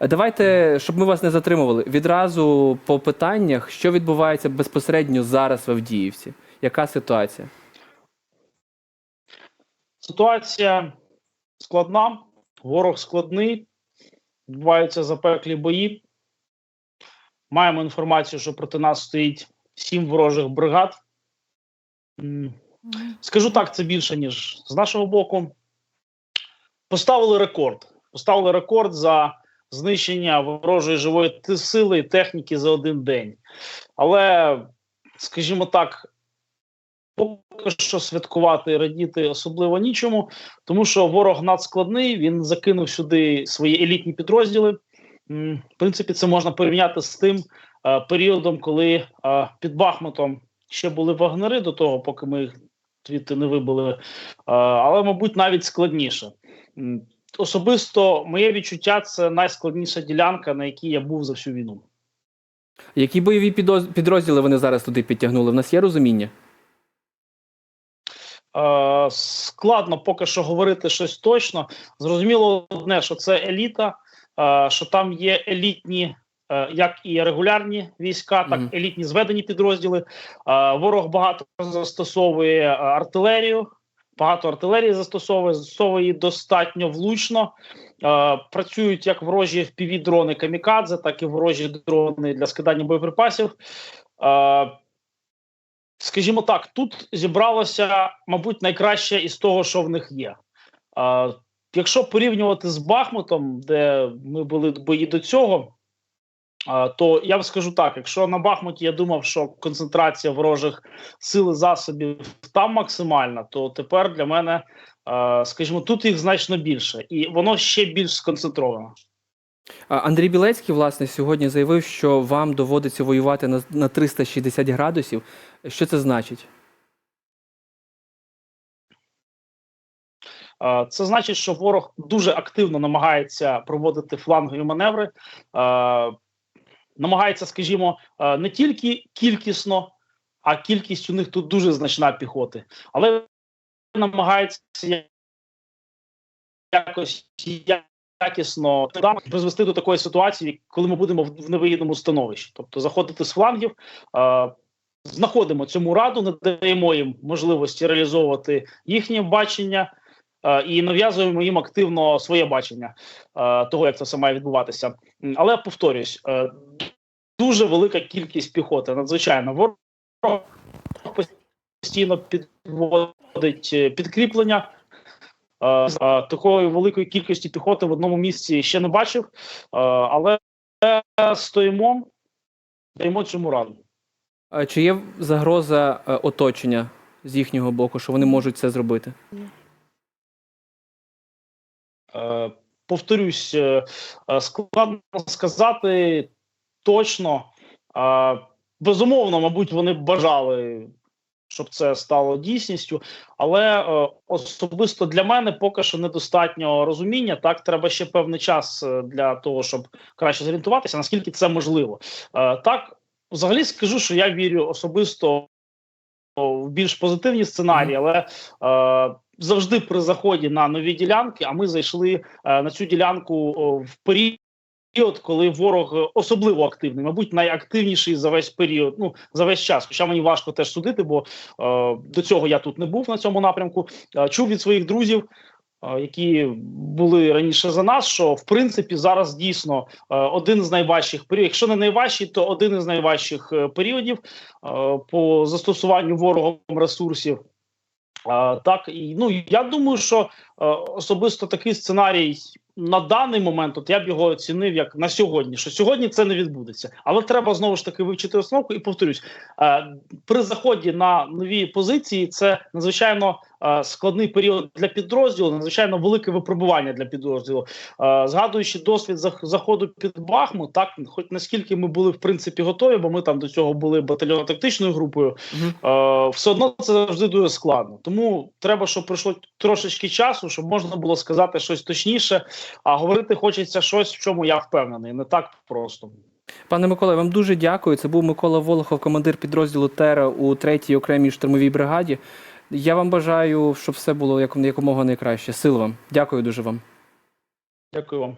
Давайте, щоб ми вас не затримували, відразу по питаннях, що відбувається безпосередньо зараз в Авдіївці? Яка ситуація? Ситуація складна, ворог складний, відбуваються запеклі бої. Маємо інформацію, що проти нас стоїть сім ворожих бригад. Скажу так, це більше, ніж з нашого боку. Поставили рекорд. Поставили рекорд за знищення ворожої живої сили і техніки за один день. Але, скажімо так, поки що святкувати і радіти особливо нічому, тому що ворог надскладний, він закинув сюди свої елітні підрозділи. В принципі, це можна порівняти з тим е, періодом, коли е, під Бахмутом ще були вагнери до того, поки ми їх звідти не вибили. Е, але, мабуть, навіть складніше. Особисто моє відчуття це найскладніша ділянка, на якій я був за всю війну. Які бойові підрозділи вони зараз туди підтягнули? В нас є розуміння? Е, складно поки що говорити щось точно. Зрозуміло одне, що це еліта, е, що там є елітні, е, як і регулярні війська, так елітні зведені підрозділи. Е, ворог багато застосовує артилерію. Багато артилерії застосовує, застосовує її достатньо влучно. Е, працюють як ворожі fpv дрони камікадзе, так і ворожі дрони для скидання боєприпасів. Е, скажімо так, тут зібралося, мабуть, найкраще із того, що в них є. А, якщо порівнювати з Бахмутом, де ми були бої до цього, то я вам скажу так: якщо на Бахмуті я думав, що концентрація ворожих сил і засобів там максимальна, то тепер для мене, скажімо, тут їх значно більше, і воно ще більш сконцентровано. Андрій Білецький, власне, сьогодні заявив, що вам доводиться воювати на, на 360 градусів. Що це значить? Це значить, що ворог дуже активно намагається проводити флангові маневри, намагається, скажімо, е, не тільки кількісно, а кількість у них тут дуже значна піхоти, але намагається якось якісно призвести до такої ситуації, коли ми будемо в невигідному становищі, тобто заходити з флангів. е, Знаходимо цьому раду, не даємо їм можливості реалізовувати їхнє бачення, е, і нав'язуємо їм активно своє бачення е, того, як це все має відбуватися. Але повторюсь, е, дуже велика кількість піхоти, надзвичайно ворог постійно підводить е, підкріплення. Е, е, Такої великої кількості піхоти в одному місці ще не бачив, але стоїмо, даємо цьому раду. А Чи є загроза оточення з їхнього боку, що вони можуть це зробити? Повторюсь, складно сказати точно. Е, безумовно, мабуть, вони бажали, щоб це стало дійсністю, але е, особисто для мене поки що недостатньо розуміння. Так, треба ще певний час е, для того, щоб краще зорієнтуватися, наскільки це можливо. Е, так, взагалі скажу, що я вірю особисто в більш позитивні сценарії, але е, завжди при заході на нові ділянки, а ми зайшли е, на цю ділянку в період, коли ворог е, особливо активний, мабуть, найактивніший за весь період, ну за весь час. Хоча мені важко теж судити, бо е, до цього я тут не був на цьому напрямку. Е, чув від своїх друзів. е, Які були раніше за нас, що в принципі зараз дійсно е, один з найважчих періодів, якщо не найважчий, то один із найважчих періодів по застосуванню ворогом ресурсів. Так і ну я думаю, що особисто такий сценарій на даний момент, от я б його оцінив як на сьогодні. Що сьогодні це не відбудеться, але треба знову ж таки вивчити основку і повторюсь, е, при заході на нові позиції це надзвичайно складний період для підрозділу, надзвичайно велике випробування для підрозділу. Згадуючи досвід зах- заходу під Бахмут, так хоч наскільки ми були в принципі готові, бо ми там до цього були батальйонно-тактичною групою. Мгм. Е, все одно це завжди дуже складно. Тому треба, щоб пройшло трошечки часу, щоб можна було сказати щось точніше. А говорити хочеться щось, в чому я впевнений, не так просто. Пане Миколай, вам дуже дякую. Це був Микола Волохов, командир підрозділу Тера у 3-й окремій штурмовій бригаді. Я вам бажаю, щоб все було як- якомога найкраще. Сил вам. Дякую дуже вам. Дякую вам.